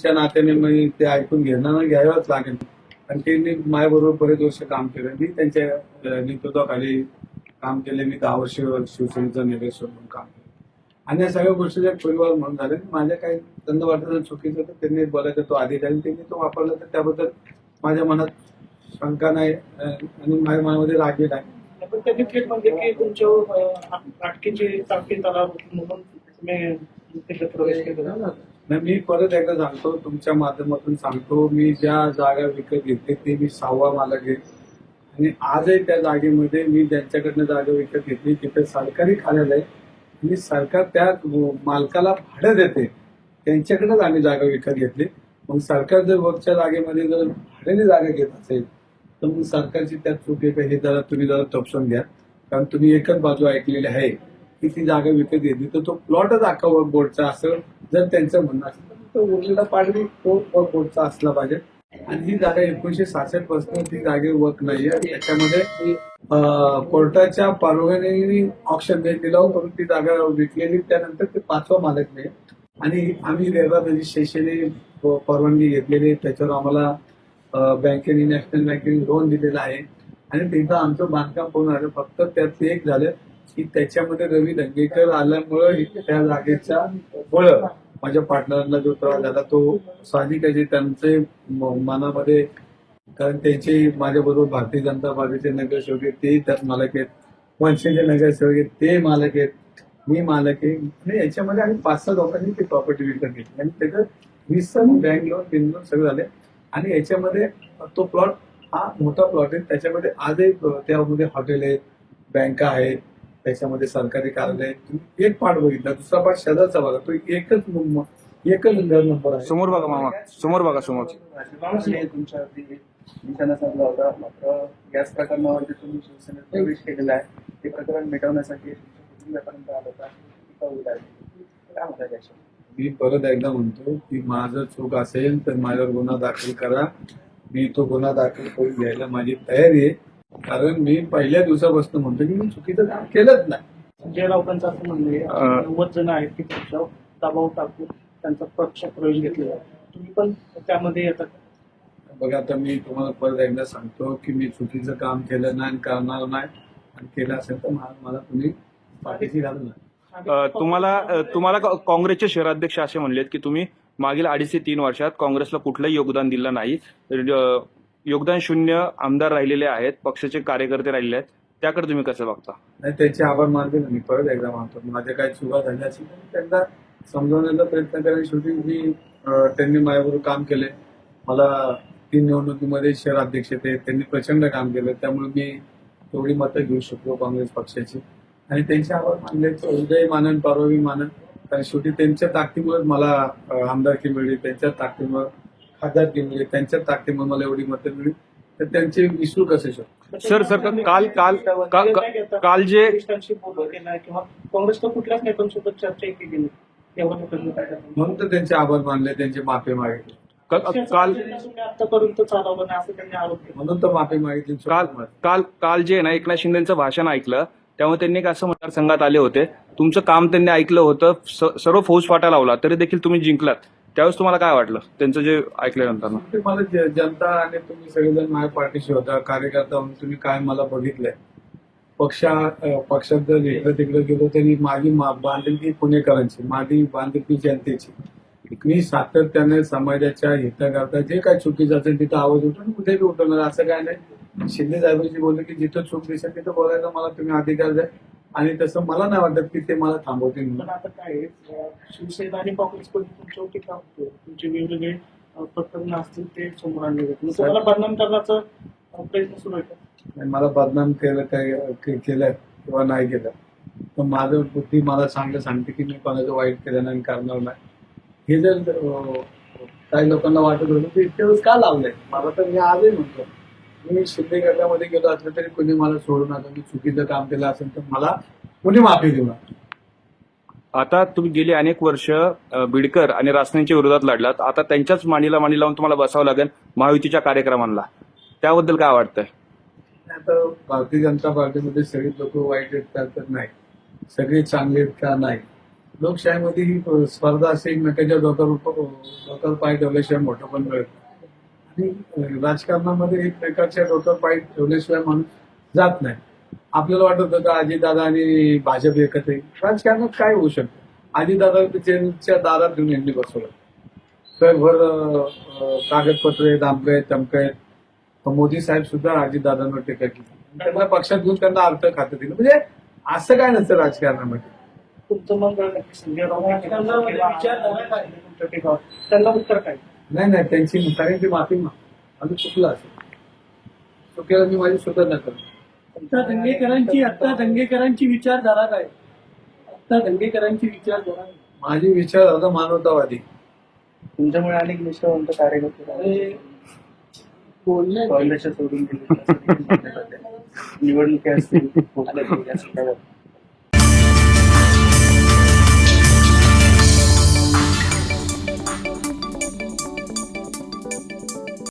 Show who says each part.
Speaker 1: वडिलांच्या नात्याने मी ते ऐकून घेणं घ्यावंच लागेल. आणि त्यांनी माझ्याबरोबर बरेच वर्ष काम केलं. मी त्यांच्या नेतृत्वाखाली काम केले. मी दहा वर्ष शिवसेनेचं निवेश म्हणून काम केलं. आणि या सगळ्या गोष्टी जर परिवार म्हणून झाले माझ्या काही दंड वाटत चुकीचं तर त्यांनी बोलायचा तो आधी अधिकारी त्यांनी तो वापरला तर त्याबद्दल माझ्या मनात शंका नाही आणि माझ्या मनामध्ये राग नाही.
Speaker 2: पण त्यांनी थेट म्हणजे की तुमच्या अं, अटकेची म्हणून तुम्ही प्रवेश केला.
Speaker 1: नाही मी परत एकदा सांगतो तुमच्या माध्यमातून सांगतो मी ज्या जागा विकत घेतली ते मी सहावा मालक आहे. आणि आजही त्या जागेमध्ये मी ज्यांच्याकडनं जागा विकत घेतली तिथे सरकारी कार्यालय आहे. आणि सरकार त्या मालकाला भाडं देते. त्यांच्याकडेच आम्ही जागा विकत घेतली. मग सरकार जर वरच्या जागेमध्ये जर भाड्याने जागा घेत असेल तर मग सरकारची त्यात चूक आहे का? हे जरा तुम्ही जरा तपसून घ्या. कारण तुम्ही एकच बाजू ऐकलेली आहे की ती जागा विकत घेतली तर तो प्लॉटच अख्खा बोर्डचा असं जर त्यांचं म्हणणं असेल तर तो उरलेला पाडवी तो वर्क असला पाहिजे. आणि ही जागा एकोणीशे सासष्टपासून ती जागे वर्क नाही आहे याच्यामध्ये कोर्टाच्या परवानगीने ऑप्शन दिला करून ती जागा विकलेली त्यानंतर ते पाचवा मालक नाही. आणि आम्ही रेरा रजिस्ट्रेशन परवानगी घेतलेली त्याच्यावर आम्हाला बँकेने नॅशनल बँकेने लोन दिलेलं आहे. आणि तिथं आमचं बांधकाम पूर्ण झालं. फक्त त्यात एक झालं. की त्याच्यामध्ये रवी दंगेकर आल्यामुळं त्या जागेचा बळ माझ्या पार्टनरला जो त्रास झाला तो साहजिक आहे त्यांचे मनामध्ये कारण त्यांचे माझ्याबरोबर भारतीय जनता पार्टीचे नगरसेवक आहेत तेही त्यात मालक आहेत. मनसेचे नगरसेवक आहेत ते मालक आहेत मी मालक आहे. आणि याच्यामध्ये आम्ही पाच सहा लोकांनी ती प्रॉपर्टी विकत घेतली. आणि त्याचं वीस बँक लोन बिन लोन सगळं झाले आणि याच्यामध्ये तो प्लॉट हा मोठा प्लॉट आहे. त्याच्यामध्ये आजही त्यामध्ये हॉटेल आहेत बँका आहेत त्याच्यामध्ये सरकारी कार्यालय. तुम्ही एक पार्ट बघितला दुसरा पार्ट शेजारचा बघा. तो एकच नंबर- एकच नंबर आहे.
Speaker 3: समोर बघा मामा समोर बघा समोर.
Speaker 4: नाही तुमच्यावरती. निशाणा साधला होता मात्र याच प्रकरणावरती तुम्ही शिवसेनेत प्रवेश केलेला आहे. ते प्रकरण मिटवण्यासाठी तुमच्या आलं होता टीका. काय म्हणता
Speaker 1: मी परत एकदा म्हणतो की माझं चूक असेल तर माझ्यावर गुन्हा दाखल करा. मी तो गुन्हा दाखल करून घ्यायला माझी तयारी आहे. कारण मी पहिल्या दिवसापासून म्हणतो की मी चुकीचं काम केलंच नाही
Speaker 2: ज्या लोकांचं असं म्हणणं आहे. नव्वद जण आहेत की तुमच्यावर दबाव टाकून त्यांचा पक्ष प्रवेश घेतलेला आहे. तुम्ही पण त्यामध्ये येतात
Speaker 1: बघा आता मी तुम्हाला परत एकदा सांगतो की मी चुकीचं काम केलं नाही आणि करणार नाही आणि केलं असेल तर मला मला तुम्ही पाठीशी घालू
Speaker 3: अ, तुम्हाला तुम्हाला काँग्रेसचे शहराध्यक्ष असे म्हणलेत की तुम्ही मागील अडीच ते तीन वर्षात काँग्रेसला कुठलंही योगदान दिलं नाही योगदान शून्य आमदार राहिलेले आहेत पक्षाचे कार्यकर्ते राहिलेले आहेत. त्याकडे तुम्ही कसं बघता?
Speaker 1: नाही त्यांचे आभार मानते मी परत एकदा मानतो. माझ्या काही चुका झाल्या असतील त्यांना समजवण्याचा प्रयत्न करेन शेवटी मी त्यांनी माझ्याबरोबर काम केले. मला तीन निवडणुकीमध्ये शहर अध्यक्ष ते त्यांनी प्रचंड काम केलं. त्यामुळे मी तेवढी मतं घेऊ शकलो काँग्रेस पक्षाची. आणि त्यांचे आभार मानले तर उदय मानन परवावी मानन. कारण शेवटी त्यांच्या ताकदीमुळेच मला आमदारकी मिळली. त्यांच्या ताकदीमुळे खासदारकी मिळली त्यांच्या ताकदीमुळे मला एवढी मतं मिळली तर त्यांचे विसरू कसे शकतो?
Speaker 3: सर सर काल काल का- का- काल जे
Speaker 2: वरिष्ठांशी किंवा कुठल्याच नेत्यांसोबत चर्चा केली नाही. तेव्हा लोकांनी काय करणार?
Speaker 1: म्हणून तर त्यांचे आभार मानले त्यांचे माफी मागितली.
Speaker 3: क- काल
Speaker 2: आतापर्यंत चालवलं नाही असं त्यांनी आरोप केला.
Speaker 1: म्हणून तर माफी मागितली.
Speaker 3: काल काल काल जे आहे ना एकनाथ शिंदेचं भाषण ऐकलं त्यामुळे त्यांनी एक असं मतदारसंघात आले होते. तुमचं काम त्यांनी ऐकलं होतं स- सर्व फौज फाटा लावला तरी देखील तुम्ही जिंकलात. त्यावेळेस तुम्हाला काय वाटलं? त्यांचं जे ऐकल्यानंतर ना.
Speaker 1: ते मला ज- जनता आणि तुम्ही सगळेजण माझ्या पार्टीशी होता कार्यकर्ता म्हणून तुम्ही काय मला बघितलंय. पक्षा अं, पक्षात जर इकडे तिकडे गेलो तरी माझी मा- बांधिलकी पुणेकरांची माझी बांधिलकी जनतेची. मी सातत्याने समाजाच्या हिताकरता जे काय चुकीचं असेल तिथं आवाज उठून कुठे बी उठवणार असं काय नाही. शिंदे साहेबांशी बोलले की जिथं चूक दिसेल तिथं बोलायला मला तुम्ही अधिकार द्या. आणि तसं मला नाही वाटत की ते मला थांबवतील म्हणून.
Speaker 2: पण आता काय आहे, शिवसेना आणि काँग्रेस पण तुमच्यावर टीका होते तुमचे वेगवेगळे अं, प्रकरण असतील ते समोर आणले जातील मग तुम्हाला बदनाम करण्याचा अं, प्रयत्न सुरू आहे का?
Speaker 1: आणि मला बदनाम केलं काय के- केलं किंवा नाही केलं. तर माझं बुद्धी मला चांगलं सांगते की मी कोणाचं वाईट केलं नाही आणि करणार नाही. हे जर अं, काही लोकांना वाटत होतं ते इतके दिवस का लावलंय मला तर मी आजही म्हणतो. मी शिंदे गटामध्ये गेलो असलं तरी कोणी मला सोडू नका. मी चुकीचं काम केलं असेल तर मला कोणी माफी देऊ नका.
Speaker 3: आता तुम्ही गेली अनेक वर्ष बिडकर आणि रासनेच्या विरोधात लढलात. आता त्यांच्याच मांडीला मांडी लावून तुम्हाला बसावं लागेल महायुतीच्या कार्यक्रमांना. त्याबद्दल काय वाटतंय?
Speaker 1: आता भारतीय जनता पार्टीमध्ये सगळे लोक वाईट आहेत का तर नाही सगळे चांगले आहेत का नाही लोकशाहीमध्ये ही स्पर्धा असे एकमेकांच्या डोक्यावर डोक्यावर पाय ठेवल्याशिवाय मोठं पण मिळत राजकारणामध्ये एकमेकाच्या डोक्यावर पाय ठेवल्याशिवाय माणूस जात नाही. आपल्याला वाटत होतं का अजितदादा आणि भाजप एकत्र राजकारणात काय होऊ शकतं? अजितदादा त्यांच्या दारात घेऊन यांनी बसवलं. अं, कागदपत्र आहेत आमकं आहेत तमकं आहेत. तर मोदी साहेब सुद्धा अजितदादांवर टीका केली. त्यांना पक्षात घेऊन त्यांना अर्थ खातं दिलं. म्हणजे असं काय नसतं राजकारणामध्ये.
Speaker 2: तुमचं मग नक्की संजय राऊत तुमच्या टीकावर त्यांना उत्तर काय?
Speaker 1: नाही नाही त्यांची सगळ्यांची माफी माग आम्ही चुकलं असेल चुकीला मी माझी सुधारणा करतो
Speaker 5: आता दंगेकरांची आता दंगेकरांची विचारधारा काय? आता दंगेकरांची विचारधारा काय?
Speaker 1: माझी विचारधारा मानवतावादी.
Speaker 4: तुमच्यामुळे अनेक निष्ठावंत कार्यकर्ते
Speaker 5: अरे, बोलणे
Speaker 4: काँग्रेसच्या सोडून गेले निवडणुकी असतील